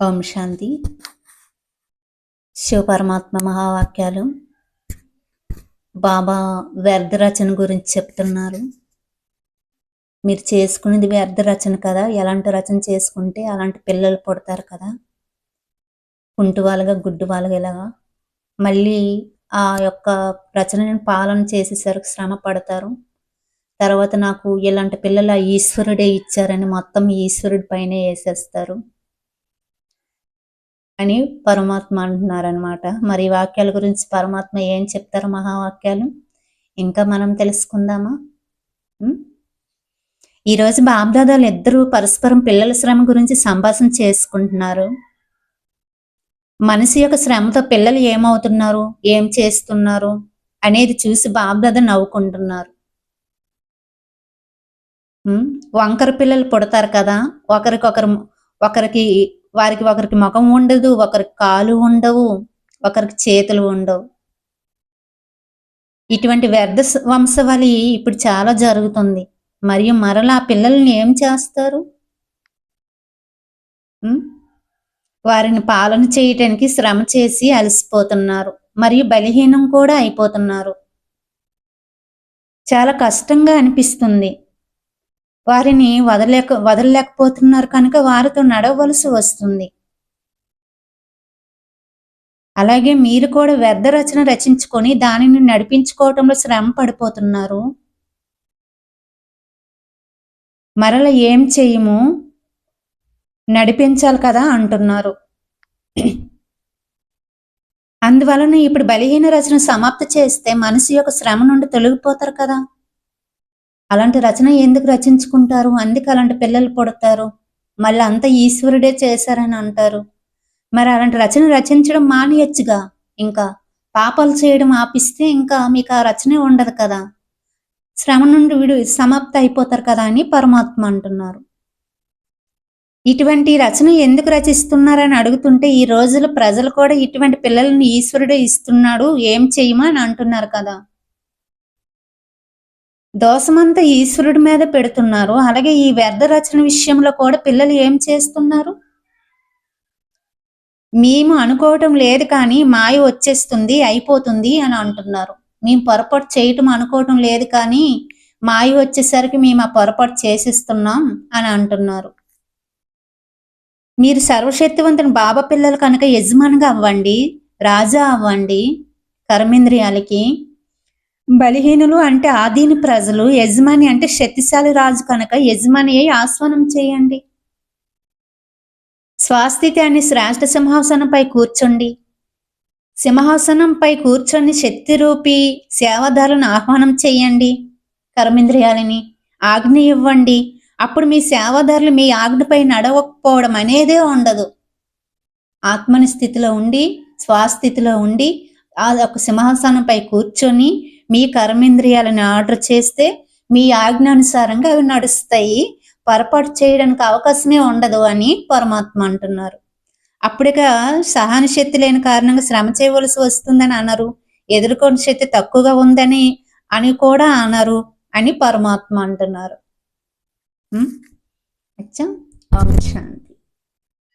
ఓం శాంతి. శివపరమాత్మ మహావాక్యాలు. బాబా వ్యర్థ రచన గురించి చెప్తున్నారు. మీరు చేసుకునేది వ్యర్థ రచన కదా? ఎలాంటి రచన చేసుకుంటే అలాంటి పిల్లలు పుడతారు కదా? కుంటు వాళ్ళగా గుడ్డు వాళ్ళగా ఇలాగా మళ్ళీ ఆ యొక్క రచనని పాలన చేసేసరికి శ్రమ పడతారు. తర్వాత నాకు ఇలాంటి పిల్లలు ఈశ్వరుడే ఇచ్చారని మొత్తం ఈశ్వరుడి పైనే వేసేస్తారు. అని పరమాత్మ అంటున్నారనమాట మరి వాక్యాల గురించి పరమాత్మ ఏం చెప్తారు మహావాక్యాలు? ఇంకా మనం తెలుసుకుందామా? ఈరోజు బాబ్దాదాలు ఇద్దరు పరస్పరం పిల్లల శ్రమ గురించి సంభాషణ చేసుకుంటున్నారు. మనిషి యొక్క శ్రమతో పిల్లలు ఏమవుతున్నారు? ఏం చేస్తున్నారు? అనేది చూసి బాబ్దాద నవ్వుకుంటున్నారు. వంకర పిల్లలు పుడతారు కదా? ఒకరికొకరు ఒకరికి వారికి ఒకరికి ముఖం ఉండదు ఒకరికి కాలు ఉండవు ఒకరికి చేతులు ఉండవు. ఇటువంటి వ్యర్థ వంశవళి ఇప్పుడు చాలా జరుగుతుంది. మరియు మరలా పిల్లల్ని ఏం చేస్తారు? వారిని పాలన చేయటానికి శ్రమ చేసి అలసిపోతున్నారు. మరియు బలహీనం కూడా అయిపోతున్నారు. చాలా కష్టంగా అనిపిస్తుంది. వారిని వదలేక వదలలేకపోతున్నారు కనుక వారితో నడవలసి వస్తుంది. అలాగే మీరు కూడా వ్యర్థ రచన రచించుకొని దానిని నడిపించుకోవటంలో శ్రమ పడిపోతున్నారు. మరల ఏం చేయము? నడిపించాలి కదా అంటున్నారు. అందువలన ఇప్పుడు బలహీన రచన సమాప్తి చేస్తే మనసు యొక్క శ్రమ నుండి తొలగిపోతారు కదా. అలాంటి రచన ఎందుకు రచించుకుంటారు? అందుకు అలాంటి పిల్లలు పుడతారు. మళ్ళీ అంతా ఈశ్వరుడే చేశారని అంటారు. మరి అలాంటి రచన రచించడం మానేయచ్చుగా? ఇంకా పాపాలు చేయడం ఆపిస్తే ఇంకా మీకు ఆ రచనే ఉండదు కదా? శ్రమ నుండి వీడు సమాప్త అయిపోతారు కదా అని పరమాత్మ అంటున్నారు. ఇటువంటి రచన ఎందుకు రచిస్తున్నారని అడుగుతుంటే ఈ రోజుల ప్రజలు కూడా ఇటువంటి పిల్లల్ని ఈశ్వరుడే ఇస్తున్నాడు ఏం చేయమా అని అంటున్నారు కదా? దోషమంతా ఈశ్వరుడి మీద పెడుతున్నారు. అలాగే ఈ వ్యర్థ రచన విషయంలో కూడా పిల్లలు ఏం చేస్తున్నారు? మేము అనుకోవటం లేదు కానీ మాయ వచ్చేస్తుంది అయిపోతుంది అని అంటున్నారు. మేము పొరపాటు చేయటం అనుకోవటం లేదు కానీ మాయ వచ్చేసరికి మేము ఆ పొరపాటు చేసిస్తున్నాం అని అంటున్నారు. మీరు సర్వశక్తివంతుని బాబా పిల్లలు కనుక యజమానిగా అవ్వండి రాజా అవ్వండి కర్మేంద్రియాలకి బలహీనులు అంటే ఆధీన ప్రజలు. యజమాని అంటే శక్తిశాలి రాజు కనుక యజమాని అయి ఆస్వానం చేయండి. స్వాస్థితి అని శ్రేష్ఠ సింహాసనంపై కూర్చోండి. సింహాసనంపై కూర్చొని శక్తి రూపి సేవాదారులను ఆహ్వానం చేయండి. కర్మేంద్రియాలని ఆజ్ఞ ఇవ్వండి. అప్పుడు మీ సేవాదారులు మీ ఆజ్ఞపై నడవకపోవడం అనేదే ఉండదు. ఆత్మని స్థితిలో ఉండి స్వాస్థితిలో ఉండి ఆ ఒక సింహాసనంపై కూర్చొని మీ కర్మేంద్రియాలను ఆర్డర్ చేస్తే మీ ఆజ్ఞానుసారంగా అవి నడుస్తాయి. పొరపాటు చేయడానికి అవకాశమే ఉండదు అని పరమాత్మ అంటున్నారు. అప్పుడుగా సహన శక్తి లేని కారణంగా శ్రమ చేయవలసి వస్తుందని అన్నారు ఎదుర్కొని శక్తి తక్కువగా ఉందని అని కూడా అన్నారు అని పరమాత్మ అంటున్నారు. అచ్చా. ఓం శాంతి.